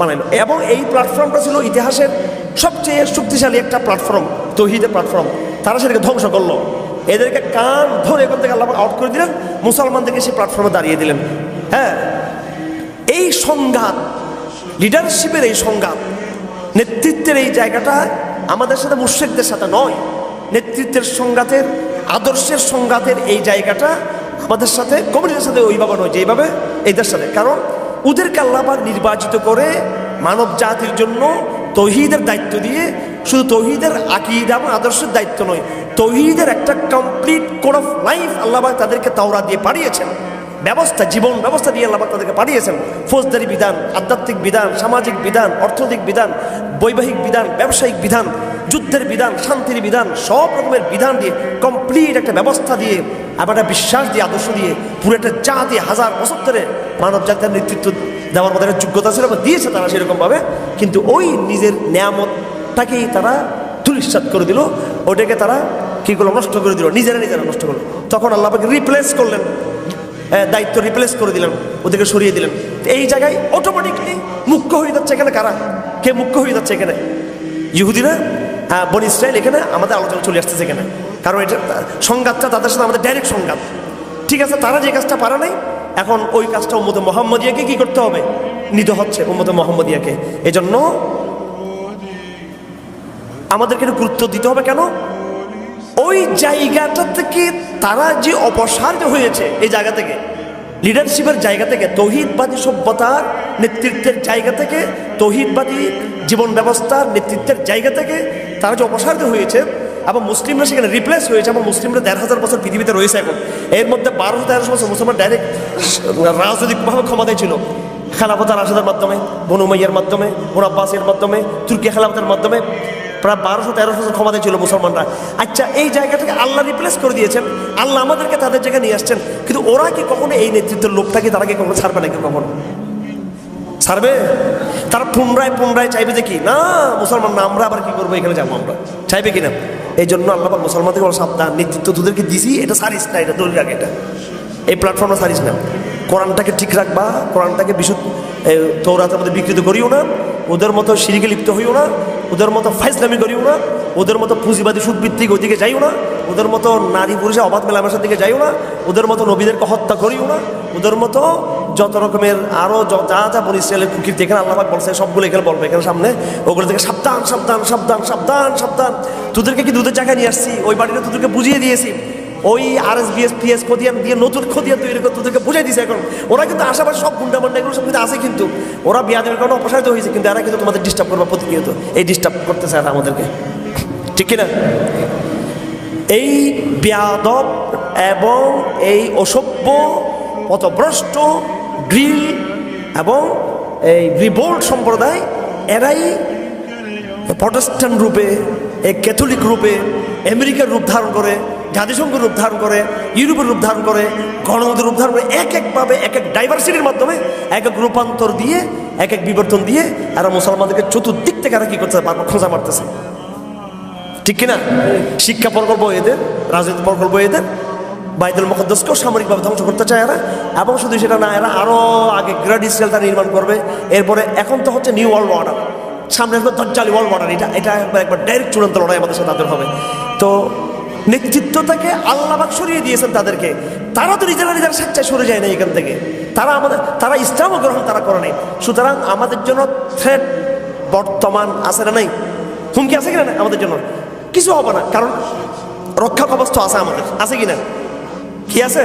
বানাইলো এবং এই প্ল্যাটফর্মটা ছিল ইতিহাসের সবচেয়ে শক্তিশালী একটা প্ল্যাটফর্ম তহিদের প্ল্যাটফর্ম তারা সেটাকে ধ্বংস করল। এদেরকে কান ধরে এখান থেকে আল্লাহ আউট করে দিলেন, মুসলমানদেরকে সেই প্ল্যাটফর্মে দাঁড়িয়ে দিলেন। হ্যাঁ এই সংঘাত লিডারশিপের এই সংঘাত, নেতৃত্বের এই জায়গাটা আমাদের সাথে মুশ্রিকদের সাথে নয়। নেতৃত্বের সংঘাতের, আদর্শের সংঘাতের এই জায়গাটা আমাদের সাথে, কমিউনিটির সাথে ওইভাবে নয় যেইভাবে এদের সাথে। কারণ ওদেরকে আল্লাহবাক নির্বাচিত করে মানব জাতির জন্য তহিদের দায়িত্ব দিয়ে, শুধু তহিদের আকিদা এবং আদর্শের দায়িত্ব নয়, তহিদের একটা কমপ্লিট কোড অফ লাইফ আল্লাহবাক তাদেরকে তাওরা দিয়ে পাঠিয়েছেন। ব্যবস্থা, জীবন ব্যবস্থা দিয়ে আল্লাহ তাদেরকে পাঠিয়েছেন। ফৌজদারি বিধান, আধ্যাত্মিক বিধান, সামাজিক বিধান, অর্থনৈতিক বিধান, বৈবাহিক বিধান, ব্যবসায়িক বিধান, যুদ্ধের বিধান, শান্তির বিধান, সব রকমের বিধান দিয়ে কমপ্লিট একটা ব্যবস্থা দিয়ে আবার একটা বিশ্বাস দিয়ে, আদর্শ দিয়ে পুরো একটা জাতি হাজার বছর ধরে মানব জাতির নেতৃত্ব দেওয়ার মতো একটা যোগ্যতা ছিল দিয়েছে তারা সেরকমভাবে। কিন্তু ওই নিজের নিয়ামতটাকেই তারা তুলিশ্বাত করে দিল। ওটাকে তারা কী করল? নষ্ট করে দিল। নিজেরা নিজেরা নষ্ট করল। তখন আল্লাহকে রিপ্লেস করলেন। দায়িত্ব রিপ্লেস করে দিলেন। ওদেরকে সরিয়ে দিলেন। এই জায়গায় অটোমেটিকলি মুখ্য হয়ে যাচ্ছে এখানে কারা? কে মুখ্য হয়ে যাচ্ছে এখানে? ইহুদিরা হ্যাঁ ইসরায়েল এখানে আমাদের আলোচনা চলে আসতেছে এখানে। কারণ এটা সংঘাতটা তাদের সাথে আমাদের ডাইরেক্ট সংঘাত। ঠিক আছে, তারা যে কাজটা পারে নাই, এখন ওই কাজটা উম্মত মোহাম্মদিয়াকে কি করতে হবে? নিতে হচ্ছে উম্মত মোহাম্মদিয়াকে। এজন্য আমাদেরকে গুরুত্ব দিতে হবে কেন? ওই জায়গাটা থেকে তারা যে অপসারিত হয়েছে, এই জায়গা থেকে লিডারশিপের জায়গা থেকে, তৌহিদবাদী সভ্যতার নেতৃত্বের জায়গা থেকে, তৌহিদবাদী জীবন ব্যবস্থার নেতৃত্বের জায়গা থেকে তারা যে অপসারিত হয়েছে এবং মুসলিমরা সেখানে রিপ্লেস হয়েছে এবং মুসলিমরা দেড় হাজার বছর পৃথিবীতে রয়েছে এখন। এর মধ্যে বারোশো তেরোশো বছর মুসলমান ডাইরেক্ট রাজনৈতিকভাবে ক্ষমতায় ছিল। খেলাফত রাশেদের মাধ্যমে, বনু মাইয়ার মাধ্যমে, বনু আব্বাসের মাধ্যমে, তুর্কি খেলাফতের মাধ্যমে প্রায় বারোশো তেরোশো বছর ক্ষমতায় ছিল মুসলমানরা। আচ্ছা এই জায়গাটাকে আল্লাহ রিপ্লেস করে দিয়েছেন। আল্লাহ আমাদেরকে তাদের জায়গায় নিয়ে আসছেন। কিন্তু ওরা কি কখনো এই নেতৃত্বের লোকটাকে তারা কি কখনো ছাড়বে নাকি কখনো? ছাড়বে? তারা পুনরায় পুনরায় চাইবে যে কি, না, মুসলমান না, আমরা আবার কি করব? এখানে যাব আমরা। চাইবে কিনা এই জন্য আল্লাহ মুসলমানদের বড় সাবধান, নেতৃত্ব তোদেরকে দিছি, এটা সারিস না, এটা দলিল আগে, এটা। এই প্ল্যাটফর্মটা সারিস না। কোরআনটাকে ঠিক রাখবা, কোরআনটাকে বিশুদ্ধ তৌরাতের মধ্যে বিকৃত করিও না, ওদের মতো সিঁড়িকে লিপ্ত হইও না, ওদের মতো ফাইসলামি করিও না, ওদের মতো পুঁজিবাদী সুদভিত্তিক ওদিকে যাইও না ওদের মতো নারী পুরুষের অবাধ মেলামেশার দিকে যাইও না, ওদের মতো নবীদেরকে হত্যা করিও না, ওদের মতো যত রকমের আরও যা যা বলি ইসরায়েলের কুকির এখানে আল্লাহ বলছে, সবগুলো এখানে বলবে, এখানে সামনে, ওগুলো থেকে সাবধান সাবধান সাবধান সাবধান সাবধান। তোদেরকে কি দুধের জায়গায় নিয়ে আসছি? ওই বাড়িটা তোদেরকে বুঝিয়ে দিয়েছি। ওই আর এস বিএস পিএস খতিয়ান দিয়ে নতুন খতিয়ান তৈরি করে তোদেরকে বুঝাই দিয়েছে এখন। ওরা কিন্তু আশেপাশে সব গুন্ডা মান্ডা এগুলো সব কিন্তু আছে কিন্তু। ওরা বিয়াদের কারণে অপসারিত হয়েছে কিন্তু এরা কিন্তু তোমাদের ডিস্টার্ব করবে প্রতিনিয়ত। এই ডিস্টার্ব করতেছে এরা আমাদেরকে। ঠিক কিনা? এই বেয়াদব এবং এই অসভ্য, পথভ্রষ্ট ড্রিল এবং এই রিবোল্ট সম্প্রদায়, এরাই প্রটেস্ট্যান্ট রূপে, এই ক্যাথলিক রূপে, আমেরিকার রূপ ধারণ করে, জাতিসংঘের রূপ ধারণ করে, ইউরোপের রূপ ধারণ করে, গণতন্ত্রের রূপ ধারণ করে এক একভাবে এক এক ডাইভার্সিটির মাধ্যমে এক এক রূপান্তর দিয়ে এক এক বিবর্তন দিয়ে, এরা মুসলমানদেরকে চতুর্দিক থেকে এরা কী বারবার খোঁজা মারতেছে। ঠিক কিনা? শিক্ষা প্রকল্প এদের রাজনৈতিক প্রকল্প এদের। বাইদুল মকদ্দসকেও সামরিকভাবে ধ্বংস করতে চায় এরা। এবং শুধু সেটা না, এরা আরও আগে গ্রেড ইসরায়েল তারা নির্মাণ করবে। এরপরে এখন তো হচ্ছে নিউ ওয়ার্ল্ড অর্ডার। সামনে আসবে দজ্জালি ওয়ার্ল্ড অর্ডার। এটা এটা একবার একবার ডাইরেক্ট চূড়ান্ত লড়াই আমাদের সাথে তাদের হবে। তো নেতৃত্বটাকে আল্লাহবাক সরিয়ে দিয়েছেন তাদেরকে। তারা তো নিজেরা নিজের স্বেচ্ছায় সরে যায় না এখান থেকে। তারা আমাদের, তারা ইসলামও গ্রহণ তারা করে নাই। সুতরাং আমাদের জন্য থ্রেট বর্তমান আছে না নাই? হুমকি আছে কিনা আমাদের জন্য? কিছু হবে না কারণ রক্ষা কবস্থ আছে আমাদের। আছে কিনা কি আছে?